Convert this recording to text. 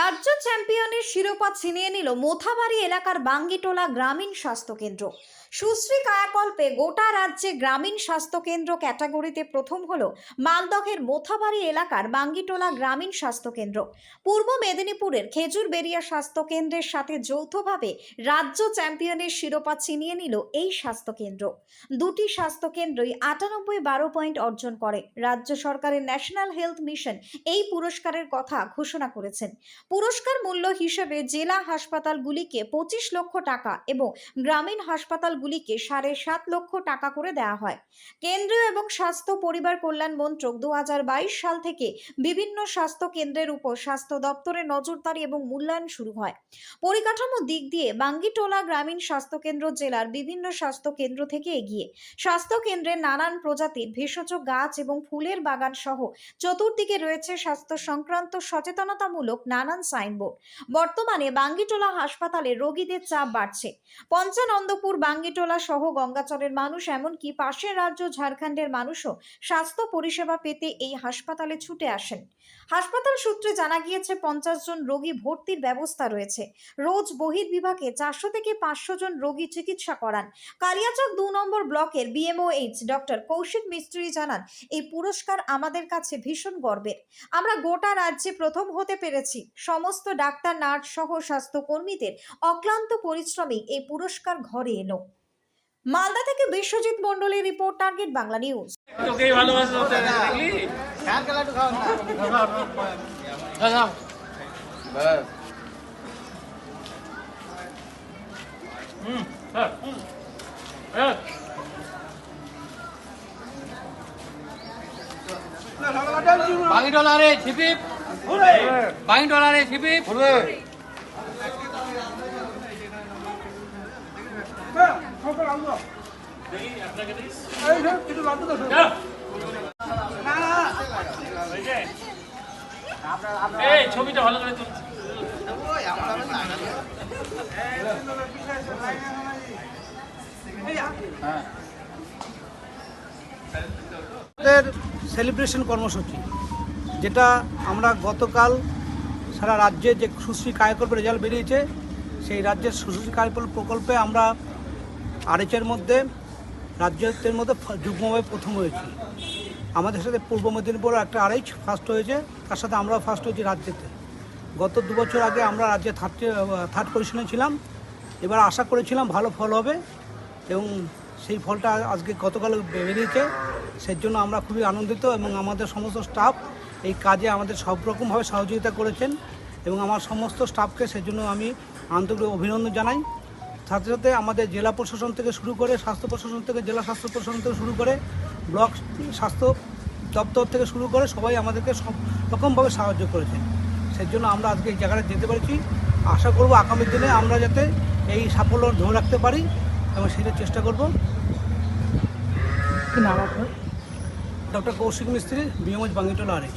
রাজ্য চ্যাম্পিয়নের শিরোপা ছিনিয়ে নিল মোথাবাড়ি এলাকার বাঙ্গিটোলা গ্রামীণ স্বাস্থ্যকেন্দ্র। সুশ্রী কায়াকল্পে গোটা রাজ্যে গ্রামীণ স্বাস্থ্যকেন্দ্র ক্যাটাগরিতে প্রথম হল মালদহের মোথাবাড়ি এলাকার বাঙ্গিটোলা গ্রামীণ স্বাস্থ্যকেন্দ্র। পূর্ব মেদিনীপুরের খেজুর খেজুরবেরিয়া স্বাস্থ্যকেন্দ্রের সাথে যৌথভাবে রাজ্য চ্যাম্পিয়নের শিরোপা ছিনিয়ে নিল এই স্বাস্থ্যকেন্দ্র। দুটি স্বাস্থ্যকেন্দ্রই আটানব্বই বারো পয়েন্ট অর্জন করে। রাজ্য সরকারের ন্যাশনাল হেলথ মিশন এই পুরস্কারের কথা ঘোষণা করেছেন। পুরস্কার মূল্য হিসেবে জেলা হাসপাতালগুলিকে পঁচিশ লক্ষ টাকা এবং গ্রামীণ হাসপাতালগুলিকে সাড়ে সাত লক্ষ টাকা করে দেওয়া হয়। কেন্দ্রীয় এবং স্বাস্থ্য পরিবার কল্যাণ মন্ত্রক দু হাজার বাইশ সাল থেকে বিভিন্ন স্বাস্থ্য কেন্দ্রের উপর স্বাস্থ্য দপ্তরের নজরদারি এবং মূল্যায়ন শুরু হয়। পরিকাঠামো দিক দিয়ে বাঙ্গিটোলা গ্রামীণ স্বাস্থ্যকেন্দ্র জেলার বিভিন্ন স্বাস্থ্য কেন্দ্র থেকে এগিয়ে। স্বাস্থ্য কেন্দ্রে নানান প্রজাতির ভেষজ, গাছ এবং ফুলের বাগান সহ চতুর্দিকে রয়েছে স্বাস্থ্য সংক্রান্ত সচেতনতামূলক নানান সাইনবোর্ড। বর্তমানে বাঙ্গিটোলা হাসপাতালে রোগীদের চাপ বাড়ছে। পঞ্চানন্দপুর বাঙ্গিটোলা সহ গঙ্গাচরের মানুষ, এমনকি পাশের রাজ্য ঝাড়খণ্ডের মানুষও স্বাস্থ্য পরিষেবা পেতে এই হাসপাতালে ছুটে আসেন। হাসপাতাল সূত্রে জানা গিয়েছে, পঞ্চাশ জন রোগী ভর্তির ব্যবস্থা রয়েছে। রোজ বহির্বিভাগে চারশো থেকে পাঁচশো জন রোগী চিকিৎসা করান। কালিয়াচক দু নম্বর ব্লকের বিএমওএইচ ডক্টর কৌশিক মিস্ত্রি জানান, এই পুরস্কার আমাদের কাছে ভীষণ গর্বের। আমরা গোটা রাজ্যে প্রথম হতে পেরেছি। সমস্ত ডাক্তার নার্স সহ স্বাস্থ্যকর্মীদের অক্লান্ত পরিশ্রমে এই পুরস্কার ঘরে এলো। মালদা থেকে বিশ্বজিৎ মণ্ডলের রিপোর্ট টার্গেট বাংলা নিউজ। বাকি ডলারে ছিপিপ বাকি ডলারে এই ছবিটা ভালো করে তুলছি সেলিব্রেশন কর্মসূচি যেটা আমরা গতকাল সারা রাজ্যে যে সুশ্রী কায়কল্পের রেজাল্ট বেরিয়েছে, সেই রাজ্যের সুশ্রী কায়কল্প প্রকল্পে আমরা আরএচের মধ্যে, রাজ্যের মধ্যে যুগ্মভাবে প্রথম হয়েছি। আমাদের সাথে পূর্ব মেদিনীপুর একটা আরএইচ ফার্স্ট হয়েছে, তার সাথে আমরাও ফার্স্ট হয়েছি রাজ্যেতে। গত দু বছর আগে আমরা রাজ্যে থার্ড থার্ড পজিশনে ছিলাম। এবার আশা করেছিলাম ভালো ফল হবে এবং সেই ফলটা আজকে গতকাল বেরিয়েছে। সেই জন্য আমরা খুবই আনন্দিত এবং আমাদের সমস্ত স্টাফ এই কাজে আমাদের সব রকমভাবে সহযোগিতা করেছেন এবং আমার সমস্ত স্টাফকে সেই জন্য আমি আন্তরিক অভিনন্দন জানাই। সাথে সাথে আমাদের জেলা প্রশাসন থেকে শুরু করে স্বাস্থ্য প্রশাসন থেকে জেলা স্বাস্থ্য প্রশাসন থেকে শুরু করে ব্লক স্বাস্থ্য দপ্তর থেকে শুরু করে সবাই আমাদেরকে সব রকমভাবে সাহায্য করেছেন। সেই জন্য আমরা আজকে এই জায়গাটা যেতে পেরেছি। আশা করব আগামী দিনে আমরা যাতে এই সাফল্য ধরে রাখতে পারি এবং সেটা চেষ্টা করব। ডক্টর কৌশিক মিস্ত্রি বিএমএচ বাঙ্গিটোলা আরেজ